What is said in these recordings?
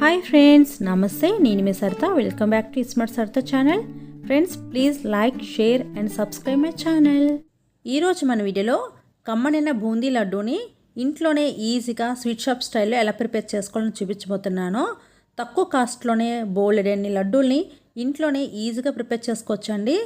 Hi friends నమస్తే నేను మీ Saritha. Welcome back to smart Saritha channel friends please like share and subscribe my channel ఈరోజు మన వీడియోలో కమ్మనైన బూందీ లడ్డూని ఇంట్లోనే ఈజీగా స్వీట్ షాప్ స్టైల్లో ఎలా ప్రిపేర్ చేసుకోవాలని చూపించబోతున్నానో. తక్కువ కాస్ట్లోనే బోల్డెన్ని లడ్డూల్ని ఇంట్లోనే ఈజీగా ప్రిపేర్ చేసుకోవచ్చండి.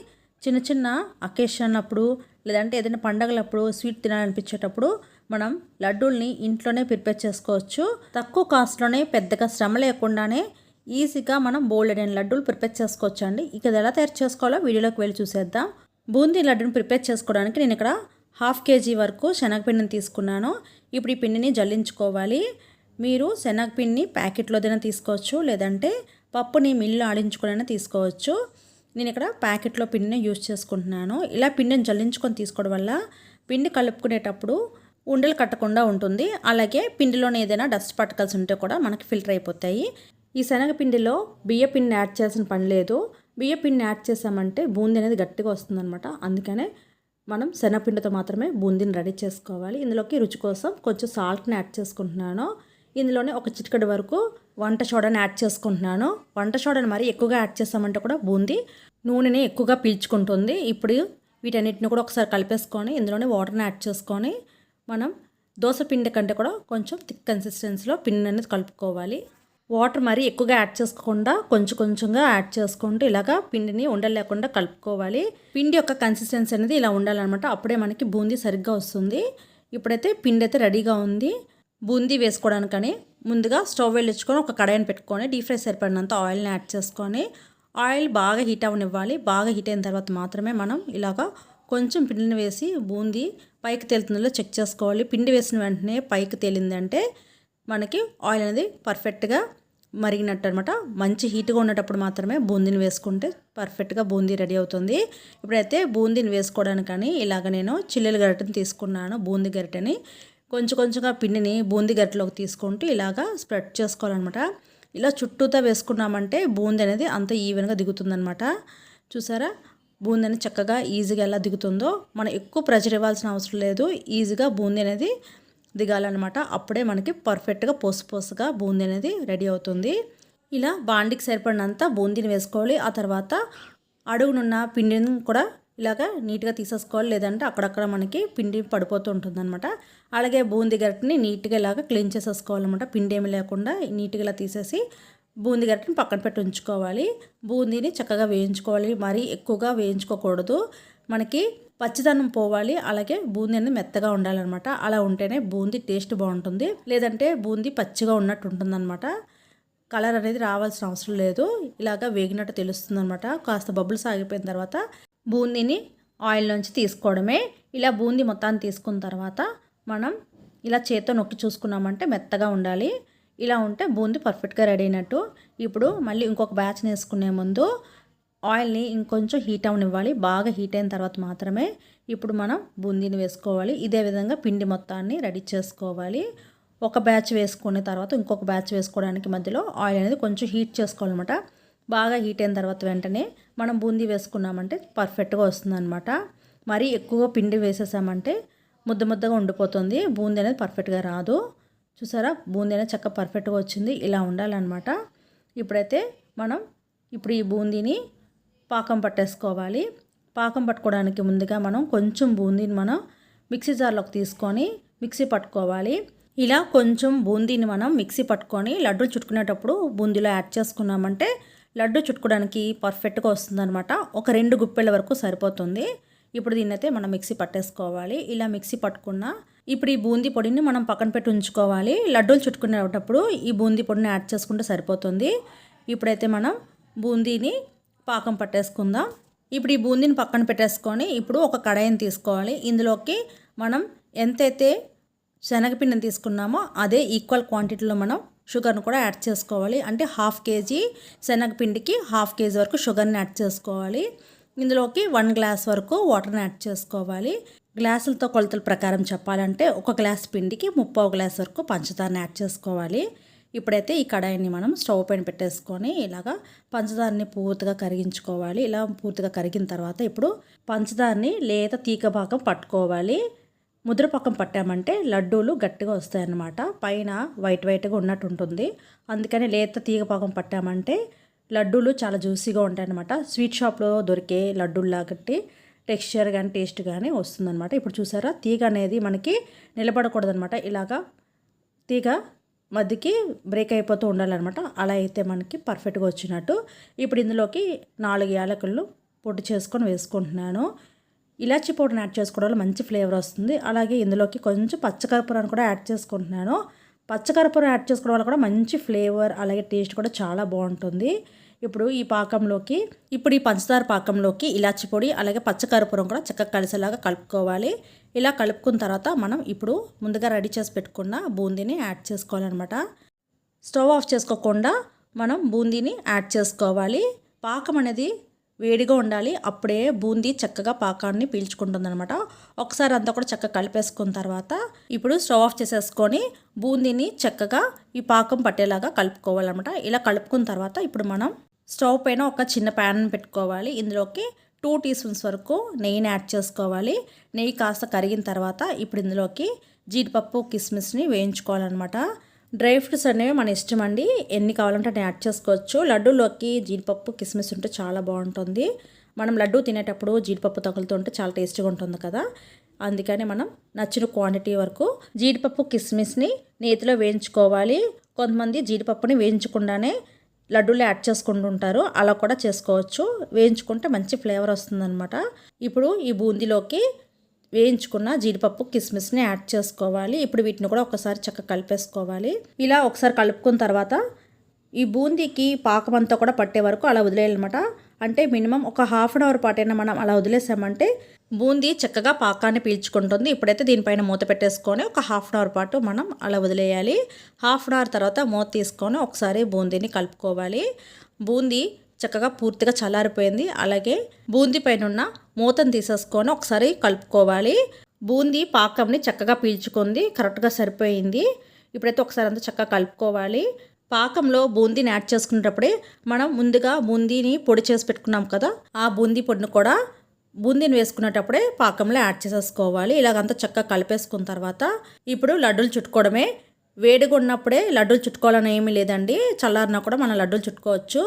చిన్న చిన్న అకేషన్ అప్పుడు లేదంటే ఏదైనా పండగలప్పుడు స్వీట్ తినాలనిపించేటప్పుడు మనం లడ్డూల్ని ఇంట్లోనే ప్రిపేర్ చేసుకోవచ్చు. తక్కువ కాస్ట్లోనే పెద్దగా శ్రమ లేకుండానే ఈజీగా మనం బోల్డెన్ లడ్డూలు ప్రిపేర్ చేసుకోవచ్చు అండి ఇక ఎలా తయారు చేసుకోవాలో వీడియోలోకి వెళ్ళి చూసేద్దాం. బూందీ లడ్డూని ప్రిపేర్ చేసుకోవడానికి నేను ఇక్కడ హాఫ్ కేజీ వరకు శనగపిండిని తీసుకున్నాను. ఇప్పుడు ఈ పిండిని జల్లించుకోవాలి. మీరు శనగపిండిని ప్యాకెట్లోదైనా తీసుకోవచ్చు లేదంటే పప్పుని మిల్లు ఆడించుకోవడానికి తీసుకోవచ్చు. నేను ఇక్కడ ప్యాకెట్లో పిండిని యూజ్ చేసుకుంటున్నాను. ఇలా పిండిని జల్లించుకొని తీసుకోవడం వల్ల పిండి కలుపుకునేటప్పుడు ఉండలు కట్టకుండా ఉంటుంది. అలాగే పిండిలోనే ఏదైనా డస్ట్ పార్టికల్స్ ఉంటే కూడా మనకి ఫిల్టర్ అయిపోతాయి. ఈ శనగపిండిలో బియ్య పిండిని యాడ్ చేసిన పని లేదు. బియ్య పిండిని యాడ్ చేసామంటే బూందీ అనేది గట్టిగా వస్తుందన్నమాట. అందుకనే మనం శనగపిండితో మాత్రమే బూందీని రెడీ చేసుకోవాలి. ఇందులోకి రుచి కోసం కొంచెం సాల్ట్ని యాడ్ చేసుకుంటున్నాను. ఇందులోనే ఒక చిటికడి వరకు వంట సోడాని యాడ్ చేసుకుంటున్నాను. వంట సోడాని మరి ఎక్కువగా యాడ్ చేసామంటే కూడా బూందీ నూనెని ఎక్కువగా పీల్చుకుంటుంది. ఇప్పుడు వీటన్నిటిని కూడా ఒకసారి కలిపేసుకొని ఇందులోనే వాటర్ని యాడ్ చేసుకొని మనం దోశ పిండి కంటే కూడా కొంచెం థిక్ కన్సిస్టెన్సీలో పిండి అనేది కలుపుకోవాలి. వాటర్ మరీ ఎక్కువగా యాడ్ చేసుకోకుండా కొంచెం కొంచెంగా యాడ్ చేసుకుంటూ ఇలాగా పిండిని ఉండలేకుండా కలుపుకోవాలి. పిండి యొక్క కన్సిస్టెన్సీ అనేది ఇలా ఉండాలన్నమాట. అప్పుడే మనకి బూందీ సరిగ్గా వస్తుంది. ఇప్పుడైతే పిండి అయితే రెడీగా ఉంది. బూందీ వేసుకోవడానికని ముందుగా స్టవ్ వెళ్ళించుకొని ఒక కడాయిని పెట్టుకొని డీప్ ఫ్రై సరిపడినంత ఆయిల్ని యాడ్ చేసుకొని ఆయిల్ బాగా హీట్ అవనివ్వాలి బాగా హీట్ అయిన తర్వాత మాత్రమే మనం ఇలాగా కొంచెం పిండిని వేసి బూందీ పైకి తేలుతుందో చెక్ చేసుకోవాలి. పిండి వేసిన వెంటనే పైకి తేలిందంటే మనకి ఆయిల్ అనేది పర్ఫెక్ట్గా మరిగినట్టు అనమాట మంచి హీట్గా ఉండేటప్పుడు మాత్రమే బూందీని వేసుకుంటే పర్ఫెక్ట్గా బూందీ రెడీ అవుతుంది. ఇప్పుడైతే బూందీని వేసుకోవడానికని ఇలాగ నేను చిల్లెల గరిటెని తీసుకున్నాను. బూందీ గరిటెని కొంచెం కొంచెంగా పిండిని బూందీ గరిటెలోకి తీసుకుంటూ ఇలాగా స్ప్రెడ్ చేసుకోవాలన్నమాట ఇలా చుట్టూతా వేసుకున్నామంటే బూందీ అనేది అంత ఈవెన్గా దిగుతుందనమాట. చూసారా? బూందీ చక్కగా ఈజీగా ఎలా దిగుతుందో మనం ఎక్కువ ప్రెషర్ ఇవ్వాల్సిన అవసరం లేదు. ఈజీగా బూందీ అనేది దిగాలన్నమాట. అప్పుడే మనకి పర్ఫెక్ట్గా పోసు పోసుగా బూందీ అనేది రెడీ అవుతుంది. ఇలా బాండికి సరిపడినంత బూందీని వేసుకోవాలి. ఆ తర్వాత అడుగునున్న పిండిని కూడా ఇలాగ నీట్గా తీసేసుకోవాలి. లేదంటే అక్కడక్కడ మనకి పిండి పడిపోతూ ఉంటుందన్నమాట. అలాగే బూందీ గరిటని నీట్గా ఇలాగ క్లీన్ చేసేసుకోవాలన్నమాట. పిండి ఏమి లేకుండా నీట్గా ఇలా తీసేసి బూందీ గరిటెని పక్కన పెట్టి ఉంచుకోవాలి. బూందీని చక్కగా వేయించుకోవాలి. మరీ ఎక్కువగా వేయించుకోకూడదు. మనకి పచ్చిదనం పోవాలి. అలాగే బూందీ అనేది మెత్తగా ఉండాలన్నమాట. అలా ఉంటేనే బూందీ టేస్ట్ బాగుంటుంది. లేదంటే బూందీ పచ్చిగా ఉన్నట్టు ఉంటుందన్నమాట. కలర్ అనేది రావాల్సిన అవసరం లేదు. ఇలాగా వేగినట్టు తెలుస్తుంది అనమాట కాస్త బబుల్స్ ఆగిపోయిన తర్వాత బూందీని ఆయిల్ నుంచి తీసుకోవడమే. ఇలా బూందీ మొత్తాన్ని తీసుకున్న తర్వాత మనం ఇలా చేత్తో నొక్కి చూసుకున్నామంటే మెత్తగా ఉండాలి. ఇలా ఉంటే బూందీ పర్ఫెక్ట్గా రెడీ అయినట్టు. ఇప్పుడు మళ్ళీ ఇంకొక బ్యాచ్ వేసుకునే ముందు ఆయిల్ని ఇంకొంచెం హీట్ అవనివ్వాలి. బాగా హీట్ అయిన తర్వాత మాత్రమే ఇప్పుడు మనం బూందీని వేసుకోవాలి. ఇదే విధంగా పిండి మొత్తాన్ని రెడీ చేసుకోవాలి. ఒక బ్యాచ్ వేసుకున్న తర్వాత ఇంకొక బ్యాచ్ వేసుకోవడానికి మధ్యలో ఆయిల్ అనేది కొంచెం హీట్ చేసుకోవాలన్నమాట. బాగా హీట్ అయిన తర్వాత వెంటనే మనం బూందీ వేసుకున్నామంటే పర్ఫెక్ట్గా వస్తుందన్నమాట. మరీ ఎక్కువ పిండి వేసేసామంటే ముద్ద ముద్దగా ఉండిపోతుంది. బూందీ అనేది పర్ఫెక్ట్గా రాదు. చూసారా? బూందీ చక్క చక్కగా పర్ఫెక్ట్గా వచ్చింది. ఇలా ఉండాలన్నమాట. ఇప్పుడైతే మనం ఇప్పుడు ఈ బూందీని పాకం పట్టేసుకోవాలి. పాకం పట్టుకోవడానికి ముందుగా మనం కొంచెం బూందీని మనం మిక్సీ జార్లోకి తీసుకొని మిక్సీ పట్టుకోవాలి. ఇలా కొంచెం బూందీని మనం మిక్సీ పట్టుకొని లడ్డూలు చుట్టుకునేటప్పుడు బూందీలో యాడ్ చేసుకున్నామంటే లడ్డు చుట్టుకోవడానికి పర్ఫెక్ట్గా వస్తుందన్నమాట. ఒక రెండు గుప్పెల వరకు సరిపోతుంది. ఇప్పుడు దీన్నైతే మనం మిక్సీ పట్టేసుకోవాలి. ఇలా మిక్సీ పట్టుకున్న ఇప్పుడు ఈ బూందీ పొడిని మనం పక్కన పెట్టి ఉంచుకోవాలి. లడ్డూలు చుట్టుకునేటప్పుడు ఈ బూందీ పొడిని యాడ్ చేసుకుంటే సరిపోతుంది. ఇప్పుడైతే మనం బూందీని పాకం పట్టేసుకుందాం. ఇప్పుడు ఈ బూందీని పక్కన పెట్టేసుకొని ఇప్పుడు ఒక కడాయిని తీసుకోవాలి. ఇందులోకి మనం ఎంతైతే శనగపిండిని తీసుకున్నామో అదే ఈక్వల్ క్వాంటిటీలో మనం షుగర్ను కూడా యాడ్ చేసుకోవాలి. అంటే హాఫ్ కేజీ శనగపిండికి హాఫ్ కేజీ వరకు షుగర్ని యాడ్ చేసుకోవాలి. ఇందులోకి వన్ గ్లాస్ వరకు వాటర్ని యాడ్ చేసుకోవాలి. గ్లాసులతో కొలతల ప్రకారం చెప్పాలంటే ఒక గ్లాస్ పిండికి ముప్పై గ్లాస్ వరకు పంచదారని యాడ్ చేసుకోవాలి. ఇప్పుడైతే ఈ కడాయిని మనం స్టవ్ పైన పెట్టేసుకొని ఇలాగా పంచదారని పూర్తిగా కరిగించుకోవాలి. ఇలా పూర్తిగా కరిగిన తర్వాత ఇప్పుడు పంచదారని లేత తీగ భాగం పట్టుకోవాలి. ముద్ర పక్కం పట్టామంటే లడ్డూలు గట్టిగా వస్తాయన్నమాట. పైన వైట్ వైట్గా ఉన్నట్టు ఉంటుంది. అందుకని లేత తీగ పాకం పట్టామంటే లడ్డూలు చాలా జ్యూసీగా ఉంటాయన్నమాట. స్వీట్ షాప్లో దొరికే లడ్డూలు లాగట్టి టెక్స్చర్ కానీ టేస్ట్ కానీ వస్తుందన్నమాట. ఇప్పుడు చూసారా? తీగ అనేది మనకి నిలబడకూడదనమాట ఇలాగా తీగ మధ్యకి బ్రేక్ అయిపోతూ ఉండాలన్నమాట. అలా అయితే మనకి పర్ఫెక్ట్గా వచ్చినట్టు. ఇప్పుడు ఇందులోకి నాలుగు యాలకులు పొట్టు చేసుకొని వేసుకుంటున్నాను. ఇలాచి పౌడర్ని యాడ్ చేసుకోవడం వల్ల మంచి ఫ్లేవర్ వస్తుంది. అలాగే ఇందులోకి కొంచెం పచ్చకర్పూరాన్ని కూడా యాడ్ చేసుకుంటున్నాను. పచ్చకర్పూరం యాడ్ చేసుకోవడం వల్ల కూడా మంచి ఫ్లేవర్ అలాగే టేస్ట్ కూడా చాలా బాగుంటుంది. ఇప్పుడు ఈ పాకంలోకి ఇప్పుడు ఈ పంచదార పాకంలోకి ఇలాచి పొడి అలాగే పచ్చకర్పూరం కూడా చక్కగా కలిసేలాగా కలుపుకోవాలి. ఇలా కలుపుకున్న తర్వాత మనం ఇప్పుడు ముందుగా రెడీ చేసి పెట్టుకున్న బూందీని యాడ్ చేసుకోవాలన్నమాట. స్టవ్ ఆఫ్ చేసుకోకుండా మనం బూందీని యాడ్ చేసుకోవాలి. పాకం అనేది వేడిగా ఉండాలి. అప్పుడే బూందీ చక్కగా పాకాన్ని పీల్చుకుంటుంది అనమాట ఒకసారి అంతా కూడా చక్కగా కలిపేసుకున్న తర్వాత ఇప్పుడు స్టవ్ ఆఫ్ చేసేసుకొని బూందీని చక్కగా ఈ పాకం పట్టేలాగా కలుపుకోవాలన్నమాట. ఇలా కలుపుకున్న తర్వాత ఇప్పుడు మనం స్టవ్ పైన ఒక చిన్న ప్యాన్ పెట్టుకోవాలి. ఇందులోకి టూ టీ స్పూన్స్ వరకు నెయ్యిని యాడ్ చేసుకోవాలి. నెయ్యి కాస్త కరిగిన తర్వాత ఇప్పుడు ఇందులోకి జీడిపప్పు కిస్మిస్ని వేయించుకోవాలన్నమాట. డ్రై ఫ్రూట్స్ అనేవి మన ఇష్టం అండి. ఎన్ని కావాలంటే అన్ని యాడ్ చేసుకోవచ్చు. లడ్డూలోకి జీడిపప్పు కిస్మిస్ ఉంటే చాలా బాగుంటుంది. మనం లడ్డు తినేటప్పుడు జీడిపప్పు తగులుతుంటే చాలా టేస్టీగా ఉంటుంది కదా. అందుకని మనం నచ్చిన క్వాంటిటీ వరకు జీడిపప్పు కిస్మిస్ని నేతిలో వేయించుకోవాలి. కొంతమంది జీడిపప్పుని వేయించకుండానే లడ్డూలు యాడ్ చేసుకుంటుంటారు అలా కూడా చేసుకోవచ్చు. వేయించుకుంటే మంచి ఫ్లేవర్ వస్తుందన్నమాట. ఇప్పుడు ఈ బూందీలోకి వేయించుకున్న జీడిపప్పు కిస్మిస్ని యాడ్ చేసుకోవాలి. ఇప్పుడు వీటిని కూడా ఒకసారి చక్కగా కలిపేసుకోవాలి. ఇలా ఒకసారి కలుపుకున్న తర్వాత ఈ బూందీకి పాకం అంతా కూడా పట్టే వరకు అలా వదిలేయాలన్నమాట. అంటే మినిమం ఒక హాఫ్ అన్ అవర్ పాటైనా మనం అలా వదిలేసామంటే బూందీ చక్కగా పాకాన్ని పీల్చుకుంటుంది. ఇప్పుడైతే దీనిపైన మూత పెట్టేసుకొని ఒక హాఫ్ అన్ అవర్ పాటు మనం అలా వదిలేయాలి. హాఫ్ అన్ అవర్ తర్వాత మూత తీసుకొని ఒకసారి బూందీని కలుపుకోవాలి. బూందీ చక్కగా పూర్తిగా చల్లారిపోయింది. అలాగే బూందీ పైన ఉన్న మూతను తీసేసుకొని ఒకసారి కలుపుకోవాలి. బూందీ పాకంని చక్కగా పీల్చుకుంది. కరెక్ట్గా సరిపోయింది. ఇప్పుడైతే ఒకసారి అంతా చక్కగా కలుపుకోవాలి. పాకంలో బూందీని యాడ్ చేసుకునేటప్పుడే మనం ముందుగా బూందీని పొడి చేసి పెట్టుకున్నాం కదా ఆ బూందీ పొడిని కూడా బూందీని వేసుకునేటప్పుడే పాకంలో యాడ్ చేసేసుకోవాలి. ఇలాగంతా చక్కగా కలిపేసుకున్న తర్వాత ఇప్పుడు లడ్డూలు చుట్టుకోవడమే. వేడిగా ఉన్నప్పుడే లడ్డూలు చుట్టుకోవాలని ఏమీ లేదండి. చల్లారినా కూడా మనం లడ్డూలు చుట్టుకోవచ్చు.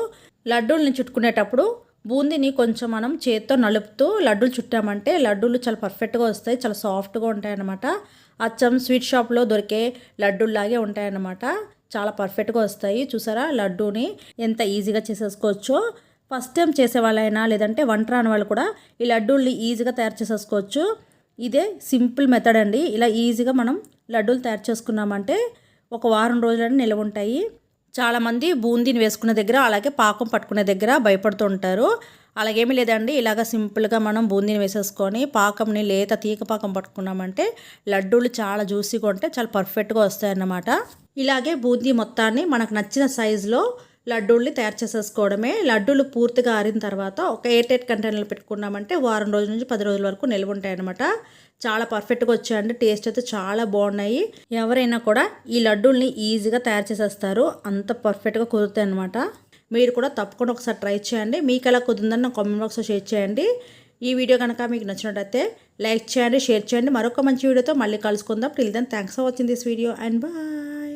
లడ్డూల్ని చుట్టుకునేటప్పుడు బూందీని కొంచెం మనం చేత్తో నలుపుతూ లడ్డూలు చుట్టామంటే లడ్డూలు చాలా పర్ఫెక్ట్గా వస్తాయి చాలా సాఫ్ట్గా ఉంటాయన్నమాట. అచ్చం స్వీట్ షాప్లో దొరికే లడ్డూల్లాగే ఉంటాయన్నమాట. చాలా పర్ఫెక్ట్గా వస్తాయి. చూసారా? లడ్డూని ఎంత ఈజీగా చేసేసుకోవచ్చో. ఫస్ట్ టైం చేసే వాళ్ళైనా లేదంటే వంట రాని వాళ్ళు కూడా ఈ లడ్డూల్ని ఈజీగా తయారు చేసేసుకోవచ్చు. ఇదే సింపుల్ మెథడ్ అండి. ఇలా ఈజీగా మనం లడ్డూలు తయారు చేసుకున్నామంటే ఒక వారం రోజులని నిలవ ఉంటాయి. చాలామంది బూందీని వేసుకునే దగ్గర అలాగే పాకం పట్టుకునే దగ్గర భయపడుతూ ఉంటారు. అలాగేమీ లేదండి. ఇలాగ సింపుల్గా మనం బూందీని వేసేసుకొని పాకంని లేత తీగ పాకం పట్టుకున్నామంటే లడ్డూలు చాలా జ్యూసీగా ఉంటే చాలా పర్ఫెక్ట్గా వస్తాయన్నమాట. ఇలాగే బూందీ మొత్తాన్ని మనకు నచ్చిన సైజులో లడ్డూల్ని తయారు చేసేసుకోవడమే. లడ్డూలు పూర్తిగా ఆరిన తర్వాత ఒక ఎయిర్ ఎయిట్ కంటైనర్లు పెట్టుకున్నామంటే వారం రోజుల నుంచి పది రోజుల వరకు నిల్వ ఉంటాయి అనమాట చాలా పర్ఫెక్ట్గా వచ్చాయండి. టేస్ట్ అయితే చాలా బాగున్నాయి. ఎవరైనా కూడా ఈ లడ్డూల్ని ఈజీగా తయారు చేసేస్తారు. అంత పర్ఫెక్ట్గా కుదురుతాయి అనమాట మీరు కూడా తప్పకుండా ఒకసారి ట్రై చేయండి. మీకు ఎలా కుదిరిందని నా కామెంట్ బాక్స్లో షేర్ చేయండి. ఈ వీడియో కనుక మీకు నచ్చినట్టయితే లైక్ చేయండి షేర్ చేయండి. మరొక మంచి వీడియోతో మళ్ళీ కలుసుకుందాం. Till then thanks for watching this video and bye